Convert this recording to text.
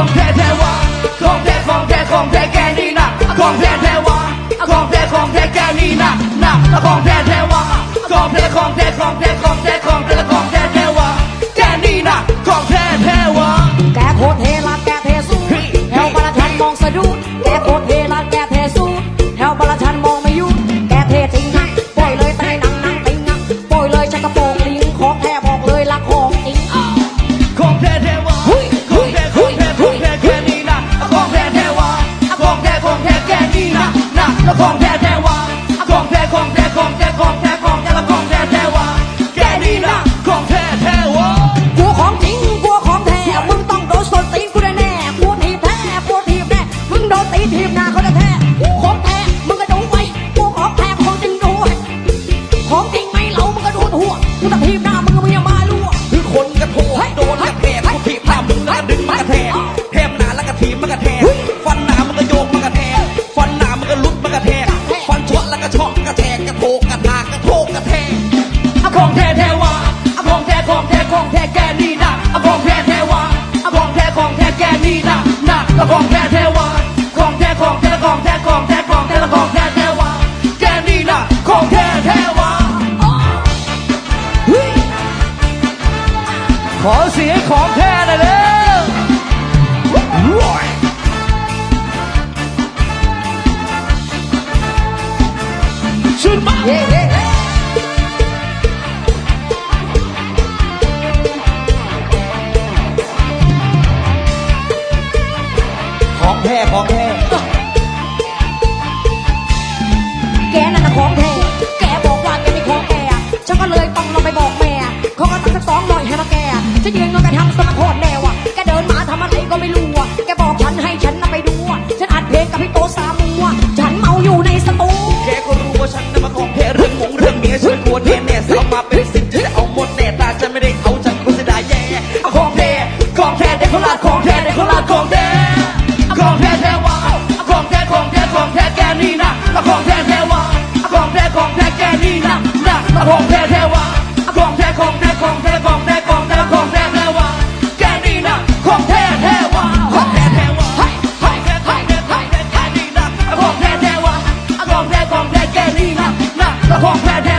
ของแท้แท้วะของแท้ของแท้ของแท้แกนี่นะของแท้แท้วะของแท้ของแท้แกนี่นะนะของแท้แท้วะของแท้ของแท้ของแท้ของแท้ของแท้ของแท้แท้วะแกนี่นะของแท้แท้วะแกโคตรเทลัดแกเทสู้แถวประทัดมองสะดุดแกโคตร ของแท้ของแท้ของแท้ของแท้ของแท้ละของแท้แท้วะแกนี่นะของแท้แท้วะกลัวของจริงกูของแท้มึงต้องโดนสนตีนกูแน่แน่กูทีบแท้กูทีบแน่มึงโดนตีทีบหน้าเขาแท้ของแท้มึงก็ดูไว้กูของแท้ของจริงดูของจริงไม่เรามึงก็ดูทั่วกูจะทีบหน้ามึงก็มึงอย่ ท้แท้แกนี่นะอะของแท้แท้วะอะของแท้ของแท้แกนี่นะนะอะของแท้แท้วะของแท้ของแท้ของแท้ของแท้ของแท้ของแท้แท้วะแกนี่นะของแท้แท้วะขอเสียงของแท้หน่อยเร็วชุดมา แท้ของแท้แกนั่นนะของแท้แกบอกว่าแกไม่ของแกฉันก็เลยต้องลงไปบอกแม่เขาก็ตั้งสักสองร้อยให้มาแกฉันยืนเงินไปทำสมาโคตรแนวอะแกเดินมาทำอะไรก็ไม่รู้อะแกบอกฉันให้ฉันน่ะไปดูอะฉันอัดเพลงกับพี่โตสา ของแท้แท้ว่าของแท้ของแท้ของแท้ของแท้ของแท้ของแท้แท้ว่าแกนี่นะของแท้แท้ว่าของแท้แท้ว่าของแท้ของแท้ของแท้แกนี่นะของแท้แท้ว่าของแท้ของแท้แกนี่นะนะของแท้แท้